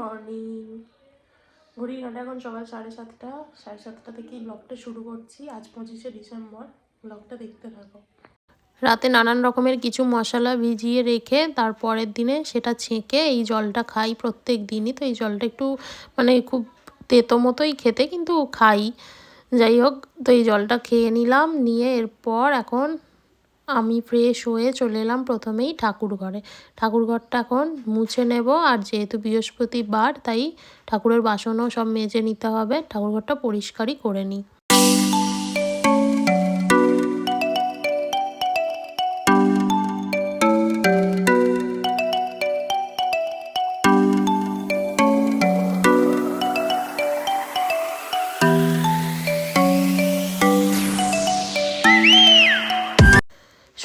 Morning. ঘড়ির কাটা এখন সকাল সাড়ে সাতটা সাড়ে সাতটা থেকেই ব্লগটা শুরু করছি। আজ পঁচিশে ডিসেম্বর ব্লগটা দেখতে থাকো। রাতে নানান রকমের কিছু মশলা ভিজিয়ে রেখে তারপরের দিনে সেটা ছেঁকে এই জলটা খাই প্রত্যেক দিনই। তো এই জলটা একটু মানে খুব তেতো মতোই খেতে, কিন্তু খাই। যাই হোক, তো এই জলটা খেয়ে নিলাম, নিয়ে এরপর এখন আমি ফ্রেশ হয়ে চলে এলাম প্রথমেই ঠাকুরঘরে। ঠাকুরঘরটা ঠাকুর ঘরটা এখন মুছে নেব আর যেহেতু বৃহস্পতিবার, তাই ঠাকুরের বাসনও সব মেজে নিতে হবে। ঠাকুরঘরটা পরিষ্কারই করে নিই।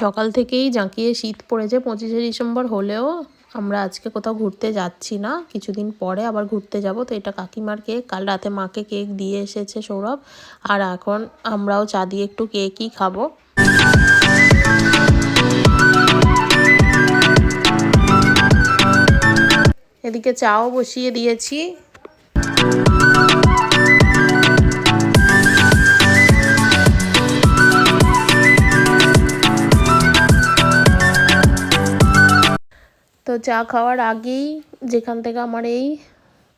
সকাল থেকেই জাঁকিয়ে শীত পড়েছে পঁচিশে ডিসেম্বর হলেও আমরা আজকে কোথাও ঘুরতে যাচ্ছি না। কিছুদিন পরে আবার ঘুরতে যাব। তো এটা কাকিমার কেক। কাল রাতে মাকে কেক দিয়ে এসেছে সৌরভ। আর এখন আমরাও চা দিয়ে একটু কেকই খাব। এদিকে চাও বসিয়ে দিয়েছি। তো চা খাওয়ার আগেই যেখান থেকে আমার এই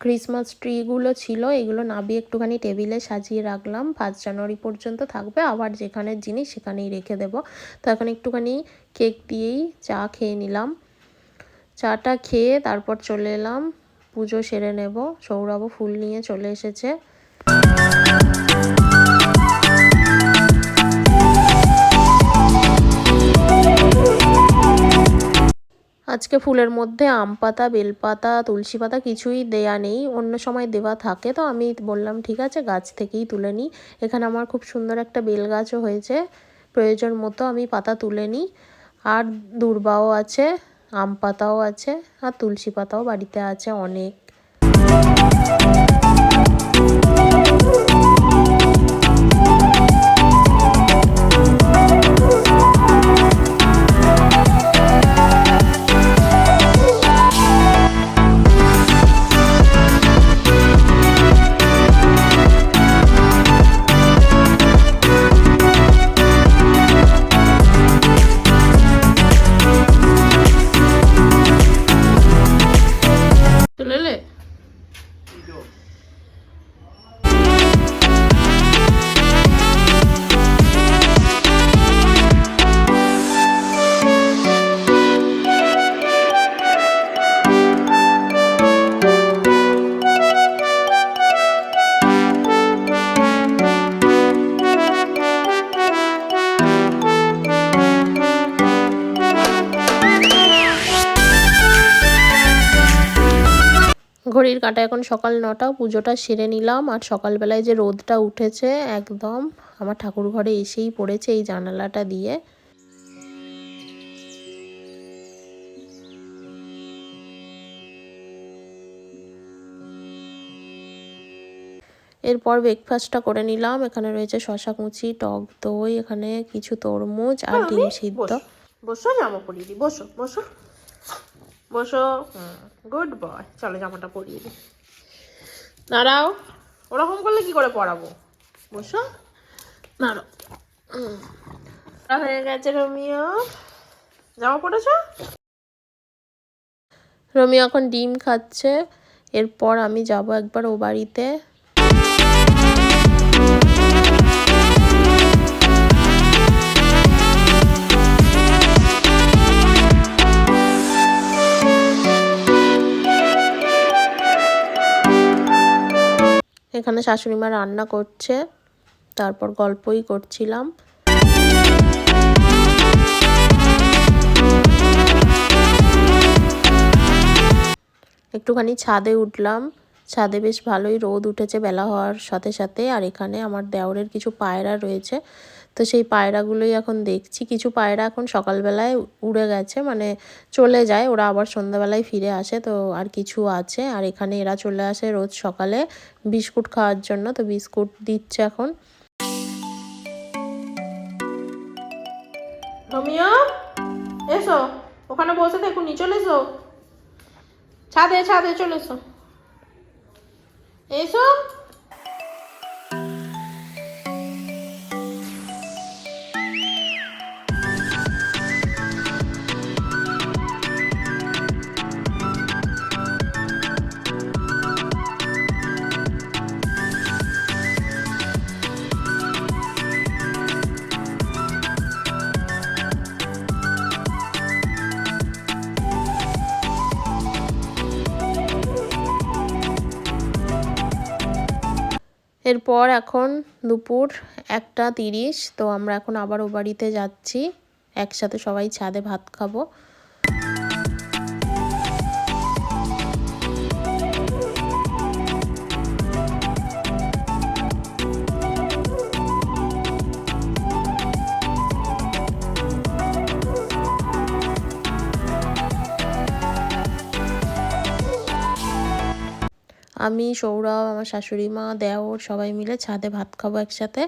ক্রিসমাস ট্রিগুলো ছিল, এগুলো নাবিয়ে একটুখানি টেবিলে সাজিয়ে রাখলাম। পাঁচ জানুয়ারি পর্যন্ত থাকবে, আবার যেখানের জিনিস সেখানেই রেখে দেব। তো এখন একটুখানি কেক দিয়েই চা খেয়ে নিলাম। চাটা খেয়ে তারপর চলে এলাম, পুজো সেরে নেব। সৌরভও ফুল নিয়ে চলে এসেছে। আজকে ফুলের মধ্যে আম পাতা বেলপাতা তুলসী পাতা কিছুই দেয়া নেই। অন্য সময় দেওয়া থাকে, তো আমি বললাম, ঠিক আছে, গাছ থেকেই তুলে নিই। এখানে আমার খুব সুন্দর একটা বেল গাছও হয়েছে। প্রয়োজন মতো আমি পাতা তুলে নিই। আর দুর্বাও আছে, আম পাতাও আছে, আর তুলসী পাতাও বাড়িতে আছে অনেক। ঘড়ির কাঁটা এখন সকাল নটা পুজোটা সেরে নিলাম। আর সকালবেলায় যে রোদটা উঠেছে একদম আমার ঠাকুর ঘরে এসেই পড়েছে এই জানালাটা দিয়ে। এরপর ব্রেকফাস্টটা করে নিলাম। এখানে রয়েছে শশা কুচি টক দই এখানে কিছু তরমুজ আর ডিম সিদ্ধ। বসো। জামা পরিয়ে বসো বসো। বসো। গুড বয় চলো জামাটা পরিয়ে দিই। দাঁড়াও। ওরকম করলে কি করে পড়াবো বসো। দাঁড়াও। হয়ে গেছে রোমিও। জামা পড়েছো রোমিও এখন ডিম খাচ্ছে। এরপর আমি যাব একবার ও বাড়িতে। এখানে শাশুড়ি মা রান্না করছে, তারপর গল্পই করছিলাম। একটুখানি ছাদে উঠলাম, ছাদে বেশ ভালোই রোদ উঠেছে বেলা হওয়ার সাথে সাথে, আর এখানে আমার দেওরের কিছু পায়রা রয়েছে। তো সেই পায়রাগুলোই এখন দেখছি। কিছু পায়রা এখন সকালবেলায় উড়ে গেছে মানে চলে যায়, ওরা আবার সন্ধ্যাবেলায় ফিরে আসে, তো আর কিছু আছে। আর এখানে এরা চলে আসে রোজ সকালে বিস্কুট খাওয়ার জন্য, তো বিস্কুট দিচ্ছে এখন। রমিয়া এসো, ওখানে বসে চলে এসো। ছাদে ছাদে চলে এসো। এসো। এরপর এখন দুপুর একটা তিরিশ, তো আমরা এখন আবার ও বাড়িতে যাচ্ছি। একসাথে সবাই ছাদে ভাত খাব। আমি, সৌরভ, আমার শাশুড়ি মা, দেওর সবাই মিলে ছাদে ভাত খাব একসাথে।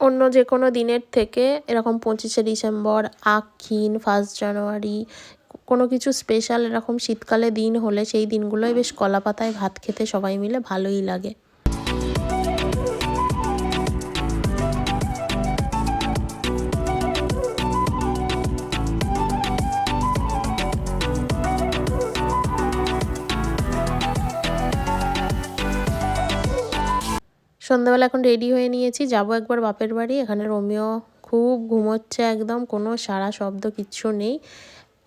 অন্য যে কোনো দিনের থেকে এরকম পঁচিশে ডিসেম্বর আখিন ফার্স্ট জানুয়ারি কোনো কিছু স্পেশাল এরকম শীতকালে দিন হলে সেই দিনগুলোই বেশ কলা পাতায় ভাত খেতে সবাই মিলে ভালোই লাগে। সন্ধ্যাবেলা এখন রেডি হয়ে নিয়েছি। যাব একবার বাপের বাড়ি। এখানে রোমিও খুব ঘুমোচ্ছে একদম। কোনো সারা শব্দ কিচ্ছু নেই।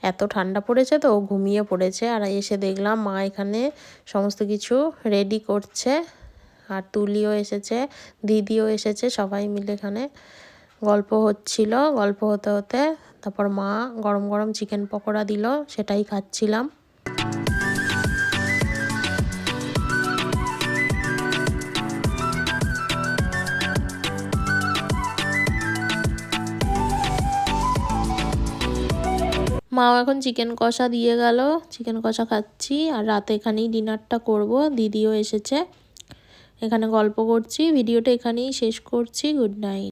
এত ঠান্ডা পড়েছে তো, ও ঘুমিয়ে পড়েছে। আর এসে দেখলাম মা এখানে সমস্ত কিছু রেডি করছে। আর তুলিও এসেছে, দিদিও এসেছে, সবাই মিলে এখানে গল্প হচ্ছিল। গল্প হতে হতে তারপর মা গরম গরম চিকেন পকোড়া দিল, সেটাই খাচ্ছিলাম। মাও এখন চিকেন কষা দিয়ে গেল। চিকেন কষা খাচ্ছি আর রাতে এখানেই ডিনারটা করব। দিদিও এসেছে। এখানে গল্প করছি। ভিডিওটা এখানেই শেষ করছি। Good night.